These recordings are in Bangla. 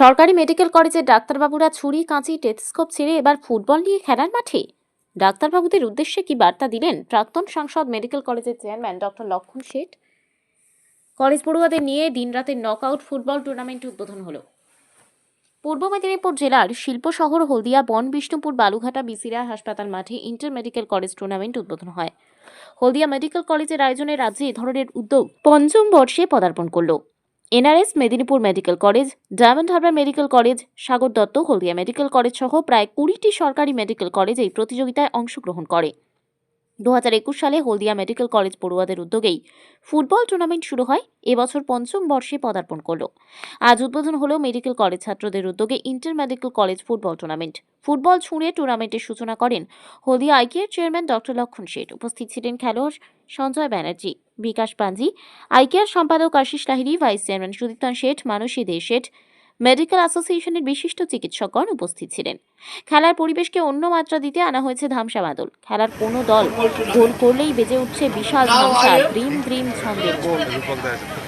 সরকারি মেডিকেল কলেজের ডাক্তারবাবুরা ছুরি, কাঁচি টেথস্কোপ ছেড়ে এবার ফুটবল নিয়ে খেলার মাঠে। ডাক্তারবাবুদের উদ্দেশ্যে কি বার্তা দিলেন প্রাক্তন সাংসদ মেডিকেল কলেজের চেয়ারম্যান ডক্টর লক্ষণ শেঠ? কলেজ পড়ুয়াদের নিয়ে দিনরাতের নকআউট ফুটবল টুর্নামেন্ট উদ্বোধন হলো। পূর্ব মেদিনীপুর জেলার শিল্প শহর হলদিয়া, বন, বিষ্ণুপুর, বালুঘাটা, বিসিরা হাসপাতাল মাঠে ইন্টার মেডিকেল কলেজ টুর্নামেন্ট উদ্বোধন হয়। হলদিয়া মেডিকেল কলেজের আয়োজনে রাজ্যে এ ধরনের উদ্যোগ পঞ্চম বর্ষে পদার্পণ করল। NRS, Medinipur medical college, Diamond Harbour medical college, Sagar Dutta, Haldia medical college সহ প্রায় কুড়িটি সরকারি মেডিকেল কলেজ এই প্রতিযোগিতায় অংশগ্রহণ করে। দু হাজার একুশ সালে হলদিয়া মেডিকেল কলেজ পড়ুয়াদের উদ্যোগেই ফুটবল টুর্নামেন্ট শুরু হয় এবছর পঞ্চম বর্ষে পদার্পণ করল। আজ উদ্বোধন হলো মেডিকেল কলেজ ছাত্রদের উদ্যোগে inter medical college football tournament. Football ছুঁড়ে টুর্নামেন্টের সূচনা করেন হলদিয়া আইকেয়ার চেয়ারম্যান ডক্টর লক্ষণ শেঠ। উপস্থিত ছিলেন খেলোয়াড় সঞ্জয় ব্যানার্জি। বিকাশ পাঞ্জি আইকেয়ার সম্পাদক Ashis Lahiri vice chairman Sudiptan Seth Mansi De Seth medical অ্যাসোসিয়েশনের বিশিষ্ট চিকিৎসকগণ উপস্থিত ছিলেন। খেলার পরিবেশকে অন্য মাত্রা দিতে আনা হয়েছে ধামসা বাদল। খেলার কোনো দল গোল করলেই বেজে উঠছে বিশাল ধামসা দ্রিম ছন্দের গোল রূপক দা আছে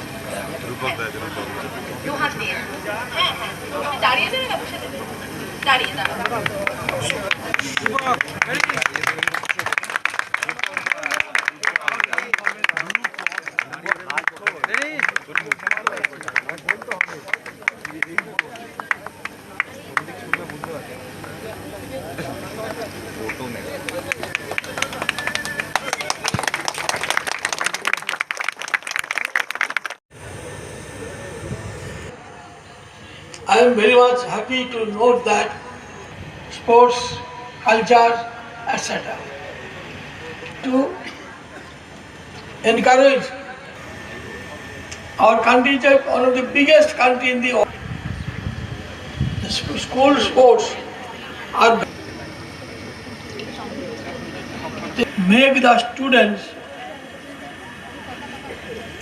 I am very much happy to note that sports, culture, etc. To encourage our country one of the biggest country in the world. The school sports are they make the students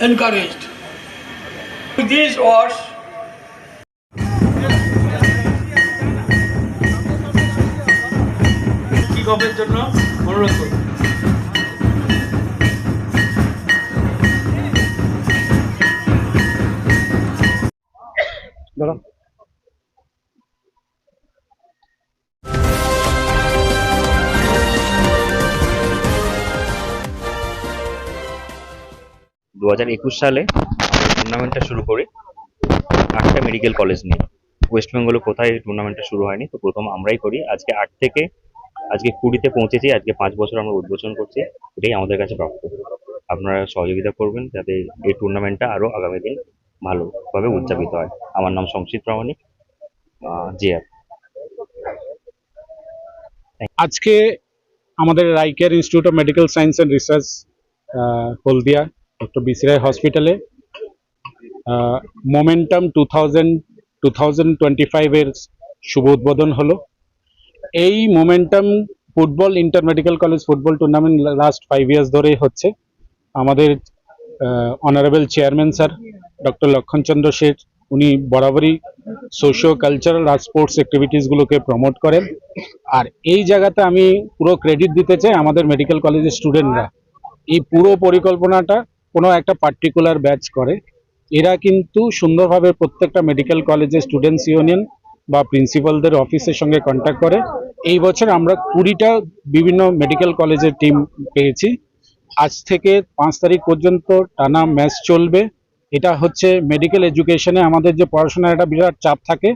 encouraged. With these words, kick জন্য অনুরোধ করব। দু হাজার একুশ সালে টুর্নামেন্টটা শুরু করি। আটটা মেডিকেল কলেজ নিয়ে। ওয়েস্ট বেঙ্গলে কোথায় টুর্নামেন্টটা শুরু হয়নি তো প্রথম আমরাই করি। আজকে আট থেকে আজকে কুড়িতে পৌঁছেছি, আজকে পাঁচ বছর আমরা উদ্বোধন করছি, এটাই আমাদের কাছে প্রাপ্য। আপনারা সহযোগিতা করবেন যাতে এই টুর্নামেন্টটা আরও আগামী দিন ভালোভাবে উদযাপিত হয়। আমার নাম সংসিত প্রামাণিক জিআর আজকে আমাদের রাইকেয়ার institute of medical science and research Haldia, doctor BC Roy হসপিটালে momentum two thousand two thousand twenty ফাইভের শুভ উদ্বোধন হলো। এই momentum football inter medical college football tournament last five years ধরেই হচ্ছে। আমাদের honourable chairman sir doctor Lakshmanchandra Seth, উনি বরাবরই সোশিও কালচারাল আর স্পোর্টস অ্যাক্টিভিটিসগুলোকে প্রমোট করেন। আর এই জায়গাতে আমি পুরো ক্রেডিট দিতে চাই আমাদের মেডিকেল কলেজের স্টুডেন্টরা এই পুরো পরিকল্পনাটা কোনো একটা পার্টিকুলার ব্যাচ করে। এরা কিন্তু সুন্দরভাবে প্রত্যেকটা মেডিকেল কলেজের স্টুডেন্টস ইউনিয়ন বা প্রিন্সিপালদের অফিসের সঙ্গে কন্ট্যাক্ট করে। এই বছর আমরা কুড়িটা বিভিন্ন মেডিকেল কলেজের টিম পেয়েছি। আজ থেকে পাঁচ তারিখ পর্যন্ত টানা ম্যাচ চলবে। এটা হচ্ছে মেডিকেল এডুকেশনে আমাদের যে পড়াশোনার একটা বিরাট চাপ থাকে।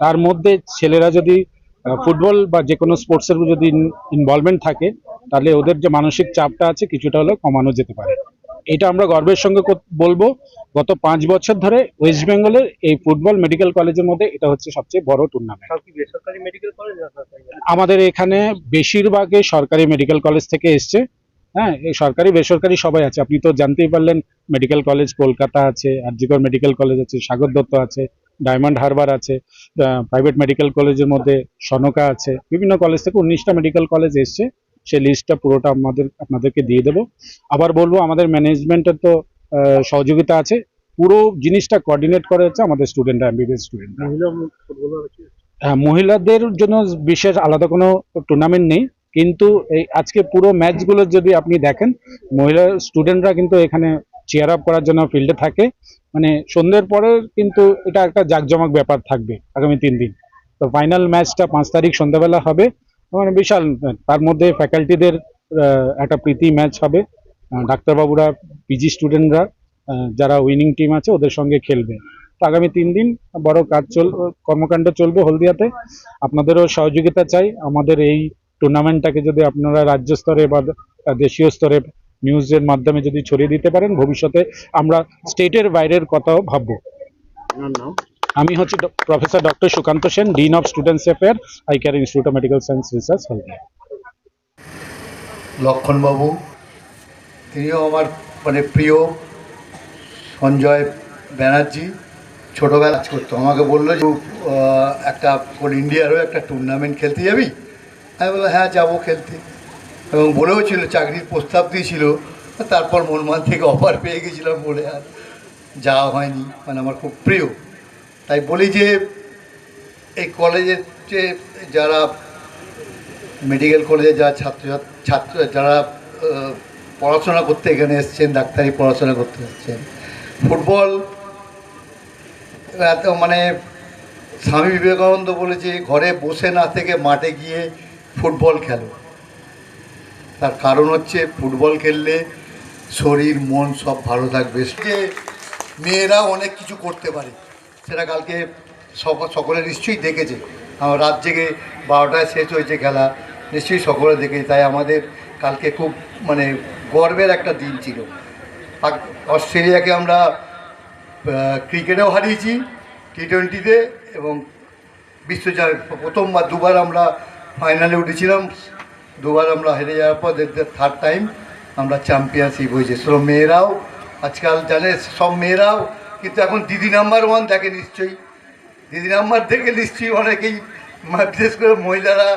তার মধ্যে ছেলেরা যদি ফুটবল বা যে কোনো স্পোর্টসের যদি ইনভলভমেন্ট থাকে, তাহলে ওদের যে মানসিক চাপটা আছে কিছুটা হলেও কমানো যেতে পারে। এটা আমরা গর্বের সঙ্গে বলব গত পাঁচ বছর ধরে ওয়েস্ট বেঙ্গলের এই ফুটবল মেডিকেল কলেজের মধ্যে এটা হচ্ছে সবচেয়ে বড় টুর্নামেন্ট আমাদের এখানে বেশিরভাগই সরকারি মেডিকেল কলেজ থেকে এসছে। হ্যাঁ এই সরকারি বেসরকারি সবাই আছে। আপনি তো জানতেই পারলেন মেডিকেল কলেজ কলকাতা আছে আরজিকর মেডিকেল কলেজ আছে সাগর দত্ত আছে ডায়মন্ড হারবার আছে প্রাইভেট মেডিকেল কলেজের মধ্যে সনকা আছে বিভিন্ন কলেজ থেকে উনিশটা মেডিকেল কলেজ এসছে। সেই লিস্টটা পুরোটা আমাদের আপনাদেরকে দিয়ে দেবো। আবার বলব আমাদের ম্যানেজমেন্টের তো সহযোগিতা আছে। পুরো জিনিসটা কোঅর্ডিনেট করে হচ্ছে আমাদের স্টুডেন্টরা এমবিবিএস স্টুডেন্টরা মহিলা ফুটবলার আছে? হ্যাঁ, মহিলাদের জন্য বিশেষ আলাদা কোনো টুর্নামেন্ট নেই। কিন্তু এই আজকে পুরো ম্যাচগুলো যদি আপনি দেখেন মহিলা স্টুডেন্টরা কিন্তু এখানে চেয়ার আপ করার জন্য ফিল্ডে থাকে। মানে সন্ধ্যের পরে কিন্তু এটা একটা জাঁকজমক ব্যাপার থাকবে আগামী তিন দিন। তো ফাইনাল ম্যাচটা পাঁচ তারিখ সন্ধ্যাবেলা হবে। মানে বিশাল, তার মধ্যে ফ্যাকাল্টিদের একটা প্রীতি ম্যাচ হবে। ডাক্তারবাবুরা পিজি স্টুডেন্টরা যারা উইনিং টিম আছে, ওদের সঙ্গে খেলবে। তো আগামী তিন দিন বড় কাজ চল, কর্মকাণ্ড চলবে হলদিয়াতে। আপনাদেরও সহযোগিতা চাই। আমাদের এই টুর্নামেন্টটাকে যদি আপনারা রাজ্য স্তরে বা দেশীয় স্তরে নিউজের মাধ্যমে যদি ছড়িয়ে দিতে পারেন, ভবিষ্যতে আমরা স্টেটের বাইরের কথাও ভাববো। আমি হচ্ছি professor doctor Sukanta Sen, dean of students affair ICARE institute of medical science research, Haldia. লক্ষণবাবু, তিনিও আমার মানে প্রিয় সঞ্জয় ব্যানার্জি, ছোটোবেলা কাজ করতো আমাকে বলল যে একটা কোন ইন্ডিয়ারও একটা টুর্নামেন্ট খেলতে যাবি? আমি বললাম হ্যাঁ যাব খেলতে। এবং বলেও ছিল, চাকরির প্রস্তাব দিয়েছিল, তারপর মনমান থেকে অফার পেয়ে গেছিলাম বলে আর যাওয়া হয়নি। মানে আমার খুব প্রিয়। তাই বলি যে, এই কলেজের যে যারা মেডিকেল কলেজে যারা ছাত্র ছাত্র, যারা পড়াশোনা করতে এখানে এসছেন, ডাক্তারি পড়াশোনা করতে এসছেন, ফুটবল, এত মানে স্বামী বিবেকানন্দ বলেছে, ঘরে বসে না থেকে মাঠে গিয়ে ফুটবল খেলো। তার কারণ হচ্ছে ফুটবল খেললে শরীর, মন সব ভালো থাকবে। যে মেয়েরা অনেক কিছু করতে পারে। সেটা কালকে সক- সকলে নিশ্চয়ই দেখেছে। রাত জেগে বারোটায় শেষ হয়েছে খেলা, নিশ্চয়ই সকলে দেখেছে। তাই আমাদের কালকে খুব মানে গর্বের একটা দিন ছিল। অস্ট্রেলিয়াকে আমরা ক্রিকেটেও হারিয়েছি টি টোয়েন্টিতে এবং বিশ্বজয় প্রথমবার দুবার আমরা ফাইনালে উঠেছিলাম। দুবার আমরা হেরে যাওয়ার পর থার্ড টাইম আমরা চ্যাম্পিয়নশিপ হয়েছে। সব মেয়েরাও, আজকাল জানে, সব মেয়েরাও কিন্তু এখন দিদি নাম্বার ওয়ান দেখে নিশ্চয়ই দিদি নাম্বার দেখে নিশ্চয়ই অনেকেই বিশেষ করে মহিলারা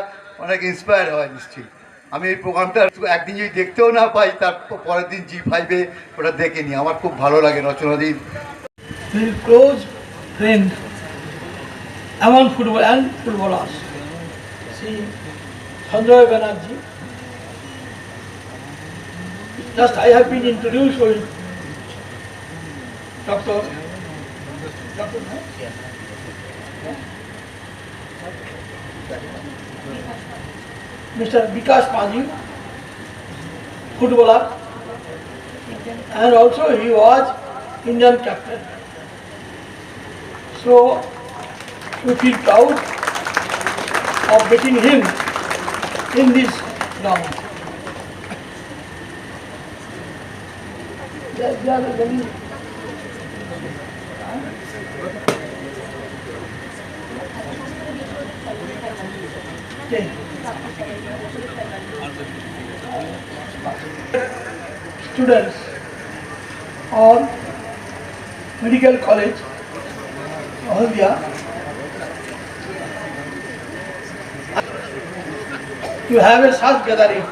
অনেক ইন্সপায়ার হয় নিশ্চয়ই আমি এই প্রোগ্রামটা একদিন যদি দেখতেও না পাই তার পরের দিন জি ফাইভে ওটা দেখে নিই আমার খুব ভালো লাগে রচনাদির very close friend among football and footballers. See, Sanjay Banerjee. Just I have been Dr. Dr. no? Mr. Vikas Paji, footballer, and also he was Indian captain. So we feel proud of getting him in this ground. They- they are very- students और medical college Haldia to have a साथ gathering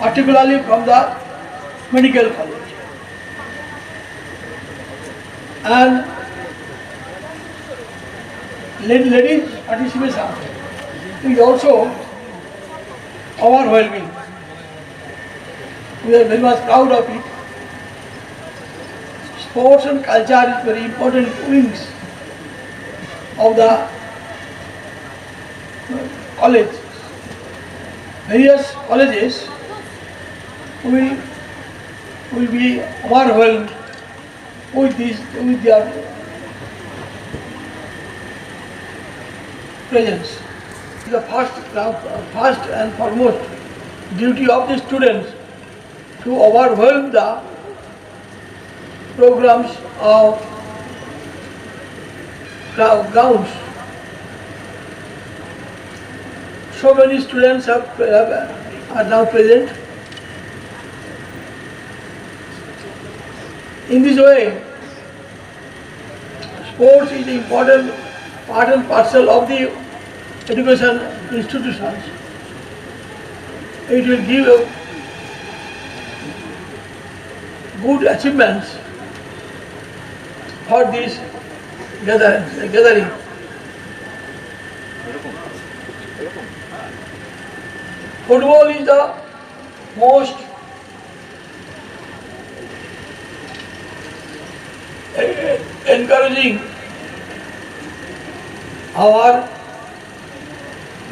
particularly from the medical college and ladies participation is also overwhelming. We are very much proud of it sports and culture is very important wings of the uh, college. Various colleges will will be overwhelmed with this with their presence. The first, first and foremost duty of the students to overwhelm the programs of grounds. So many students have- are now present. In this way, sports is an important part and parcel of the education institutions. It will give a good achievements for this gather- gathering. Football is the most encouraging our